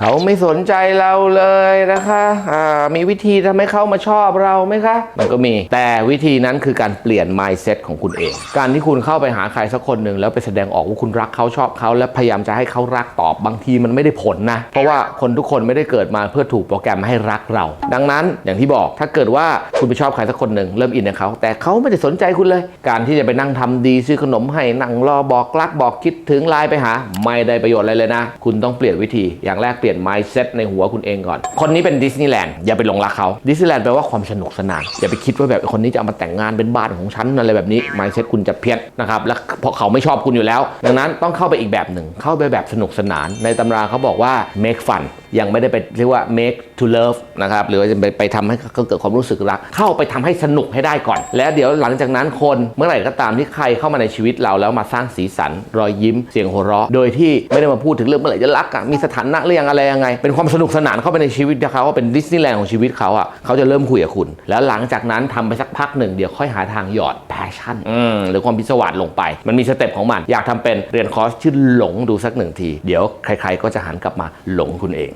เขาไม่สนใจเราเลยนะคะอ่ามีวิธีทำให้เขามาชอบเราไหมคะ มันก็มี แต่วิธีนั้นคือการเปลี่ยน mindset ของคุณเอง การที่คุณเข้าไปหาใครสักคนหนึ่งแล้วไปแสดงออกว่าคุณรักเขาชอบเขาและพยายามจะให้เขารักตอบบางทีมันไม่ได้ผลนะ เพราะว่าคนทุกคนไม่ได้เกิดมาเพื่อถูกโปรแกรมให้รักเรา ดังนั้นอย่างที่บอกถ้าเกิดว่าคุณไปชอบใครสักคนหนึ่งเริ่มอินกับเขา แต่เขาไม่ได้สนใจคุณเลย การที่จะไปนั่งทำดีซื้อขนมให้นั่งรอบอกรักบอกคิดถึงไลน์ไปหา ไม่ได้ประโยชน์อะไรเลยนะ คุณต้องเปลี่ยนวิธีอย่างแรกปลี่ยน mindset ในหัวคุณเองก่อน คนนี้เป็นดิสนีย์แลนด์อย่าไปหลงรักเขาดิสนีย์แลนด์แปลว่าความสนุกสนาน อย่าไปคิดว่าแบบคนนี้จะเอามาแต่งงานเป็นบ้านของฉันอะไรแบบนี้ mindset คุณจะเพี้ยนนะครับและเพราะเขาไม่ชอบคุณอยู่แล้ว ดังนั้นต้องเข้าไปอีกแบบหนึ่งเข้าไปแบบสนุกสนาน ในตำราเขาบอกว่า make fun ยังไม่ได้ไปเรียกว่า make to love นะครับหรือว่าจะไปไปทำให้เขาเกิดความรู้สึกรัก เข้าไปทำให้สนุกให้ได้ก่อน แล้วเดี๋ยวหลังจากนั้นคนเมื่อไหร่ก็ตามที่ใครเข้ามาในชีวิตเราแล้วมาสร้างสีสัน รอยยิ้มเสียงหัวเราะ โดยที่ไม่ได้มาพูดถึงเรื่องเมื่อไหร่จะรักอะมีสถานะเรื่องอะไรยังไง เป็นความสนุกสนานเข้าไปในชีวิตเขาว่าเป็นดิสนีย์แลนด์ของชีวิตเขาอะเขาจะเริ่มคุยกับคุณ แล้วหลังจากนั้นทำไปสักพักหนึ่งเดี๋ยวค่อยหาทางหยอดแพชชั่นหรือความพิศวาสลงไป มันมีสเต็ปของมัน อยากทำเป็นเรียนคอร์สชื่อหลงดูสักหนึ่งที เดี๋ยวใคร ๆ ก็จะหันกลับมาหลงคุณเอง